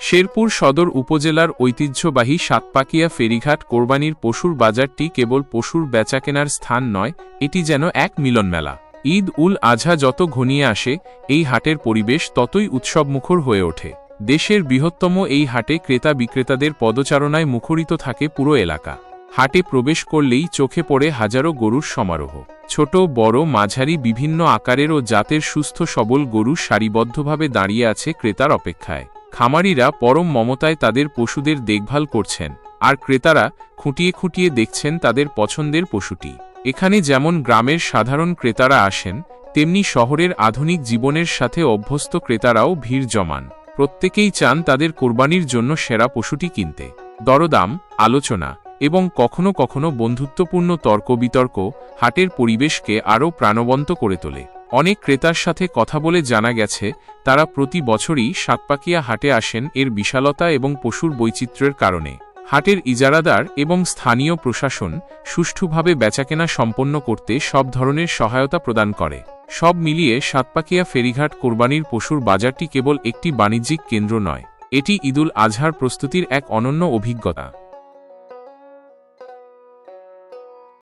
শেরপুর সদর উপজেলার ঐতিহ্যবাহী সাতপাকিয়া ফেরিঘাট কোরবানির পশুর বাজারটি কেবল পশুর বেচাকেনার স্থান নয়, এটি যেন এক মিলন মেলা ঈদ উল আজহা যত ঘনিয়ে আসে, এই হাটের পরিবেশ ততই উৎসবমুখর হয়ে ওঠে। দেশের বৃহত্তম এই হাটে ক্রেতা বিক্রেতাদের পদচারণায় মুখরিত থাকে পুরো এলাকা। হাটে প্রবেশ করলেই চোখে পড়ে হাজারো গরুর সমারোহ। ছোট, বড়, মাঝারি, বিভিন্ন আকারের ও জাতের সুস্থ, সবল গরু সারিবদ্ধভাবে দাঁড়িয়ে আছে ক্রেতার অপেক্ষায়। খামারিরা পরম মমতায় তাদের পশুদের দেখভাল করছেন, আর ক্রেতারা খুঁটিয়ে খুঁটিয়ে দেখছেন তাদের পছন্দের পশুটি। এখানে যেমন গ্রামের সাধারণ ক্রেতারা আসেন, তেমনি শহরের আধুনিক জীবনের সাথে অভ্যস্ত ক্রেতারাও ভিড় জমান। প্রত্যেকেই চান তাদের কোরবানির জন্য সেরা পশুটি কিনতে। দরদাম, আলোচনা এবং কখনো কখনো বন্ধুত্বপূর্ণ তর্ক বিতর্ক হাটের পরিবেশকে আরও প্রাণবন্ত করে তোলে। অনেক ক্রেতার সাথে কথা বলে জানা গেছে, তারা প্রতি বছরই সাতপাকিয়া হাটে আসেন এর বিশালতা এবং পশুর বৈচিত্র্যের কারণে। হাটের ইজারাদার এবং স্থানীয় প্রশাসন সুষ্ঠুভাবে বেচাকেনা সম্পন্ন করতে সব ধরনের সহায়তা প্রদান করে। সব মিলিয়ে সাতপাকিয়া ফেরিঘাট কোরবানির পশুর বাজারটি কেবল একটি বাণিজ্যিক কেন্দ্র নয়, এটি ঈদুল আজহার প্রস্তুতির এক অনন্য অভিজ্ঞতা।